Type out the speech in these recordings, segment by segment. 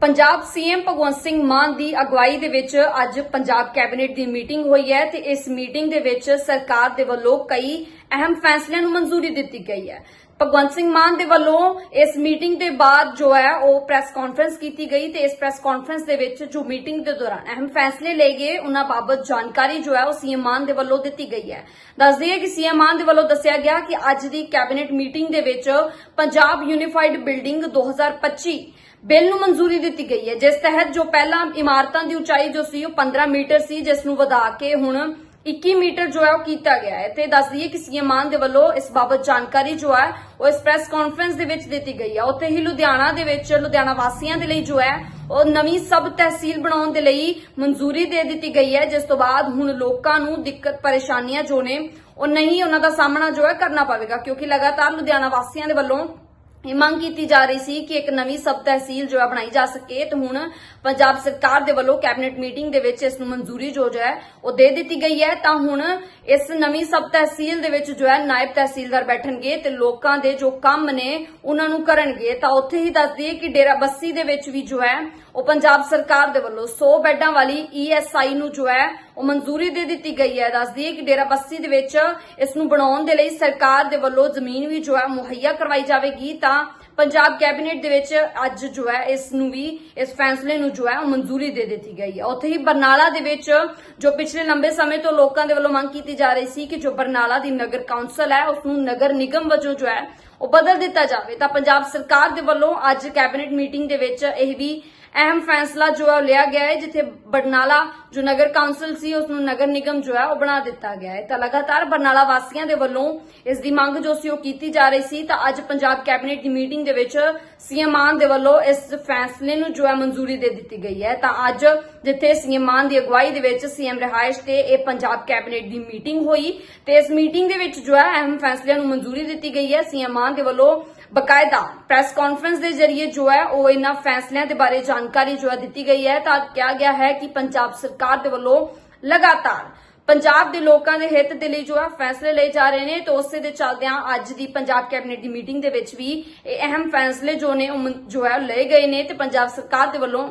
Punjab CM Bhagwant Singh Mann ਦੀ ਅਗਵਾਈ ਦੇ ਵਿੱਚ ਅੱਜ ਪੰਜਾਬ ਕੈਬਨਿਟ ਦੀ ਮੀਟਿੰਗ ਹੋਈ ਹੈ ਤੇ ਇਸ ਮੀਟਿੰਗ ਦੇ ਵਿੱਚ ਸਰਕਾਰ ਦੇ ਵੱਲੋਂ ਕਈ ਅਹਿਮ ਫੈਸਲਿਆਂ ਨੂੰ ਮਨਜ਼ੂਰੀ ਦਿੱਤੀ ਗਈ ਹੈ। ਭਗਵੰਤ ਸਿੰਘ ਮਾਨ ਦੇ ਵੱਲੋਂ ਇਸ ਮੀਟਿੰਗ ਦੇ ਬਾਅਦ ਜੋ ਹੈ ਉਹ ਪ੍ਰੈਸ ਕਾਨਫਰੰਸ ਕੀਤੀ ਗਈ ਤੇ ਇਸ ਪ੍ਰੈਸ ਕਾਨਫਰੰਸ ਦੇ ਵਿੱਚ ਜੋ ਮੀਟਿੰਗ ਦੇ ਦੌਰਾਨ ਅਹਿਮ ਫੈਸਲੇ ਲਏ ਗਏ, ਉਹਨਾਂ ਬਾਬਤ ਜਾਣਕਾਰੀ ਜੋ ਹੈ ਉਹ ਸੀਐਮ ਮਾਨ ਦੇ ਵੱਲੋਂ ਦਿੱਤੀ ਗਈ ਹੈ। ਦੱਸ ਦਈਏ ਕਿ ਸੀਐਮ ਮਾਨ ਦੇ ਵੱਲੋਂ ਦੱਸਿਆ ਗਿਆ ਕਿ ਅੱਜ ਦੀ ਕੈਬਨਿਟ ਮੀਟਿੰਗ ਦੇ ਵਿੱਚ ਪੰਜਾਬ ਯੂਨੀਫਾਈਡ ਬਿਲਡਿੰਗ 2025 ਬਿੱਲ ਨੂੰ ਮਨਜ਼ੂਰੀ ਦਿੱਤੀ ਗਈ ਹੈ। ਜਿਸ ਤਹਿਤ ਜੋ ਪਹਿਲਾਂ ਇਮਾਰਤਾਂ ਦੀ ਉਚਾਈ ਜੋ ਸੀ ਉਹ 15 ਮੀਟਰ ਸੀ, ਜਿਸ ਨੂੰ ਵਧਾ ਕੇ ਹੁਣ 21 ਮੀਟਰ ਜੋ ਹੈ ਉਹ ਕੀਤਾ ਗਿਆ ਹੈ। ਤੇ ਦੱਸ ਦਈਏ ਕਿ ਸੀਐਮ ਮਾਨ ਦੇ ਵੱਲੋਂ ਇਸ ਬਾਬਤ ਜਾਣਕਾਰੀ ਜੋ ਹੈ ਉਹ ਇਸ ਪ੍ਰੈਸ ਕਾਨਫਰੰਸ ਦੇ ਵਿੱਚ ਦਿੱਤੀ ਗਈ ਹੈ। ਉੱਥੇ ਹੀ ਲੁਧਿਆਣਾ ਦੇ ਵਿੱਚ, ਲੁਧਿਆਣਾ ਵਾਸੀਆਂ ਦੇ ਲਈ ਜੋ ਹੈ ਉਹ ਨਵੀਂ ਸਬ ਤਹਿਸੀਲ ਬਣਾਉਣ ਦੇ ਲਈ ਮਨਜ਼ੂਰੀ ਦੇ ਦਿੱਤੀ ਗਈ ਹੈ। ਜਿਸ ਤੋਂ ਬਾਅਦ ਹੁਣ ਲੋਕਾਂ ਨੂੰ ਦਿੱਕਤ ਪਰੇਸ਼ਾਨੀਆਂ ਜੋ ਨੇ ਉਹ ਨਹੀਂ ਉਹਨਾਂ ਦਾ ਸਾਹਮਣਾ ਜੋ ਹੈ ਕਰਨਾ ਪਵੇਗਾ, ਕਿਉਂਕਿ ਲਗਾਤਾਰ ਲੁਧਿਆਣਾ ਵਾਸੀਆਂ ਦੇ ਵੱਲੋਂ ਇਹ ਮੰਗ ਕੀਤੀ ਜਾ ਰਹੀ ਸੀ ਕਿ ਇੱਕ ਨਵੀਂ ਸਬ ਤਹਿਸੀਲ ਜੋ ਹੈ ਬਣਾਈ ਜਾ ਸਕੇ ਤੇ ਹੁਣ ਪੰਜਾਬ ਸਰਕਾਰ ਦੇ ਵੱਲੋਂ ਕੈਬਨਿਟ ਮੀਟਿੰਗ ਦੇ ਵਿੱਚ ਇਸ ਨੂੰ ਮਨਜ਼ੂਰੀ ਜੋ ਹੈ ਉਹ ਦੇ ਦਿੱਤੀ ਗਈ ਹੈ। ਤਾਂ ਹੁਣ ਇਸ ਨਵੀਂ ਸਬ ਤਹਿਸੀਲ ਦੇ ਵਿੱਚ ਜੋ ਹੈ ਨਾਇਬ ਤਹਿਸੀਲਦਾਰ ਬੈਠਣਗੇ ਤੇ ਲੋਕਾਂ ਦੇ ਜੋ ਕੰਮ ਨੇ ਉਹਨਾਂ ਨੂੰ ਕਰਨਗੇ। ਤਾਂ ਉੱਥੇ ਹੀ ਦੱਸ ਦਈਏ ਕਿ ਡੇਰਾ ਬੱਸੀ ਦੇ ਵਿੱਚ ਵੀ ਜੋ ਹੈ ਉਹ ਪੰਜਾਬ ਸਰਕਾਰ ਦੇ ਵੱਲੋਂ 100 ਬੈੱਡਾਂ ਵਾਲੀ ਈਐਸਆਈ ਨੂੰ ਜੋ ਹੈ ਉਹ ਮਨਜ਼ੂਰੀ ਦੇ ਦਿੱਤੀ ਗਈ ਹੈ। ਦੱਸਦੀ ਦਈਏ ਕਿ ਡੇਰਾ ਬੱਸੀ ਦੇ ਵਿੱਚ ਇਸ ਨੂੰ ਬਣਾਉਣ ਦੇ ਲਈ ਸਰਕਾਰ ਦੇ ਵੱਲੋਂ ਜ਼ਮੀਨ ਵੀ ਜੋ ਹੈ ਮੁਹੱਈਆ ਕਰਵਾਈ ਜਾਵੇਗੀ ਤਾਂ ਪੰਜਾਬ ਕੈਬਨਿਟ ਦੇ ਵਿੱਚ ਅੱਜ ਜੋ ਹੈ ਇਸ ਨੂੰ ਵੀ, ਇਸ ਫੈਸਲੇ ਨੂੰ ਜੋ ਹੈ ਉਹ ਮਨਜ਼ੂਰੀ ਦੇ ਦਿੱਤੀ ਗਈ ਹੈ। ਉੱਥੇ ਹੀ ਬਰਨਾਲਾ ਦੇ ਵਿੱਚ ਜੋ ਪਿਛਲੇ ਲੰਬੇ ਸਮੇਂ ਤੋਂ ਲੋਕਾਂ ਦੇ ਵੱਲੋਂ ਮੰਗ ਕੀਤੀ ਜਾ ਰਹੀ ਸੀ ਕਿ ਜੋ ਬਰਨਾਲਾ ਦੀ ਨਗਰ ਕੌਂਸਲ ਹੈ ਉਸ ਨੂੰ ਨਗਰ ਨਿਗਮ ਵਜੋਂ ਜੋ ਹੈ ਉਹ ਬਦਲ ਦਿੱਤਾ ਜਾਵੇ। ਤਾਂ ਪੰਜਾਬ ਸਰਕਾਰ ਦੇ ਵੱਲੋਂ ਅੱਜ ਕੈਬਨਿਟ ਮੀਟਿੰਗ ਦੇ ਵਿੱਚ ਇਹ ਵੀ ਅਹਿਮ ਫੈਸਲਾ ਜੋ ਹੈ ਉਹ ਲਿਆ ਗਿਆ ਹੈ, ਜਿੱਥੇ ਬਰਨਾਲਾ ਜੋ ਨਗਰ ਕੌਂਸਲ ਸੀ ਉਸ ਨੂੰ ਨਗਰ ਨਿਗਮ ਜੋ ਹੈ ਉਹ ਬਣਾ ਦਿੱਤਾ ਗਿਆ ਹੈ। ਤਾਂ ਲਗਾਤਾਰ ਬਰਨਾਲਾ ਵਾਸੀਆਂ ਦੇ ਵੱਲੋਂ ਇਸ ਦੀ ਮੰਗ ਜੋ ਸੀ ਉਹ ਕੀਤੀ ਜਾ ਰਹੀ ਸੀ, ਤਾਂ ਅੱਜ ਪੰਜਾਬ ਕੈਬਨਿਟ ਦੀ ਮੀਟਿੰਗ ਦੇ ਵਿੱਚ ਸੀਐਮ ਮਾਨ ਦੇ ਵੱਲੋਂ ਇਸ ਫੈਸਲੇ ਨੂੰ ਜੋ ਹੈ ਮਨਜ਼ੂਰੀ ਦੇ ਦਿੱਤੀ ਗਈ ਹੈ। ਤਾਂ ਅੱਜ ਜਿੱਥੇ ਸੀਐਮ ਮਾਨ ਦੀ ਅਗਵਾਈ ਦੇ ਵਿੱਚ ਸੀਐਮ ਰਿਹਾਇਸ਼ ਤੇ ਇਹ ਪੰਜਾਬ ਕੈਬਨਿਟ ਦੀ ਮੀਟਿੰਗ ਹੋਈ, ਤੇ ਇਸ ਮੀਟਿੰਗ ਦੇ ਵਿੱਚ ਜੋ ਹੈ ਅਹਿਮ ਫੈਸਲਿਆਂ ਨੂੰ ਮਨਜ਼ੂਰੀ ਦਿੱਤੀ ਗਈ ਹੈ। ਸੀਐਮ ਮਾਨ ਦੇ ਵੱਲੋਂ ਬਕਾਇਦਾ ਪ੍ਰੈਸ ਕਾਨਫਰੰਸ ਦੇ ਜ਼ਰੀਏ ਜੋ ਹੈ ਉਹ ਇਹਨਾਂ ਫੈਸਲਿਆਂ ਦੇ ਬਾਰੇ ਜਾਣਕਾਰੀ ਜੋ ਹੈ ਦਿੱਤੀ ਗਈ ਹੈ ਤਾਂ ਕਿਹਾ ਗਿਆ ਹੈ ਕਿ ਪੰਜਾਬ ਸਰਕਾਰ ਦੇ ਵੱਲੋਂ ਲਗਾਤਾਰ ਪੰਜਾਬ ਦੇ ਲੋਕਾਂ ਦੇ ਹਿੱਤ ਦੇ ਲਈ ਜੋ ਹੈ ਫੈਸਲੇ ਲਏ ਜਾ ਰਹੇ ਨੇ ਤੇ ਉਸੇ ਦੇ ਚੱਲਦਿਆਂ ਅੱਜ ਦੀ ਪੰਜਾਬ ਕੈਬਨਿਟ ਦੀ ਮੀਟਿੰਗ ਦੇ ਵਿੱਚ ਵੀ ਇਹ ਅਹਿਮ ਫੈਸਲੇ ਜੋ ਨੇ ਉਹ ਜੋ ਹੈ ਲਏ ਗਏ ਨੇ ਤੇ ਪੰਜਾਬ ਸਰਕਾਰ ਦੇ ਵੱਲੋਂ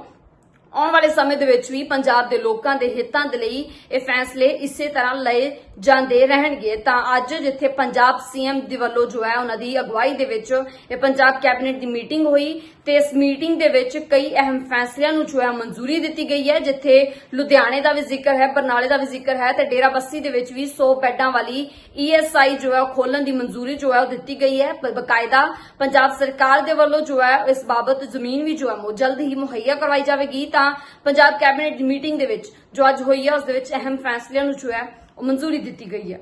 ਆਉਣ ਵਾਲੇ ਸਮੇਂ ਦੇ ਵਿੱਚ ਵੀ ਪੰਜਾਬ ਦੇ ਲੋਕਾਂ ਦੇ ਹਿੱਤਾਂ ਦੇ ਲਈ ਇਹ ਫੈਸਲੇ ਇਸੇ ਤਰ੍ਹਾਂ ਲਏ ਜਾਂਦੇ ਰਹਿਣਗੇ। ਤਾਂ ਅੱਜ ਜਿੱਥੇ ਪੰਜਾਬ ਸੀਐਮ ਦੇ ਵੱਲੋਂ ਜੋ ਹੈ ਉਹਨਾਂ ਦੀ ਅਗਵਾਈ ਦੇ ਵਿੱਚ ਇਹ ਪੰਜਾਬ ਕੈਬਨਿਟ ਦੀ ਮੀਟਿੰਗ ਹੋਈ ਤੇ ਇਸ ਮੀਟਿੰਗ ਦੇ ਵਿੱਚ ਕਈ ਅਹਿਮ ਫੈਸਲਿਆਂ ਨੂੰ ਜੋ ਹੈ ਮਨਜ਼ੂਰੀ ਦਿੱਤੀ ਗਈ ਹੈ, ਜਿੱਥੇ ਲੁਧਿਆਣੇ ਦਾ ਵੀ ਜ਼ਿਕਰ ਹੈ, ਬਰਨਾਲੇ ਦਾ ਵੀ ਜ਼ਿਕਰ ਹੈ ਤੇ ਡੇਰਾ ਬੱਸੀ ਦੇ ਵਿੱਚ ਵੀ 100 ਬੈੱਡਾਂ ਵਾਲੀ ਈਐਸਆਈ ਜੋ ਹੈ ਉਹ ਖੋਲਣ ਦੀ ਮਨਜ਼ੂਰੀ ਜੋ ਹੈ ਉਹ ਦਿੱਤੀ ਗਈ ਹੈ। ਬ- ਬਕਾਇਦਾ ਪੰਜਾਬ ਸਰਕਾਰ ਦੇ ਵੱਲੋਂ ਜੋ ਹੈ ਇਸ ਬਾਬਤ ਜ਼ਮੀਨ ਵੀ ਜੋ ਹੈ ਉਹ ਜਲਦ ਹੀ ਮੁਹੱਈਆ ਕਰਵਾਈ ਜਾਵੇਗੀ ਤਾਂ ਪੰਜਾਬ ਕੈਬਨਿਟ ਦੀ ਮੀਟਿੰਗ ਦੇ ਵਿੱਚ ਜੋ ਅੱਜ ਹੋਈ ਹੈ ਉਸ ਦੇ ਵਿੱਚ ਅਹਿਮ ਫੈਸਲਿਆਂ ਨੂੰ ਜੋ ਹੈ, ਉਹ ਮਨਜ਼ੂਰੀ ਦਿੱਤੀ ਗਈ ਹੈ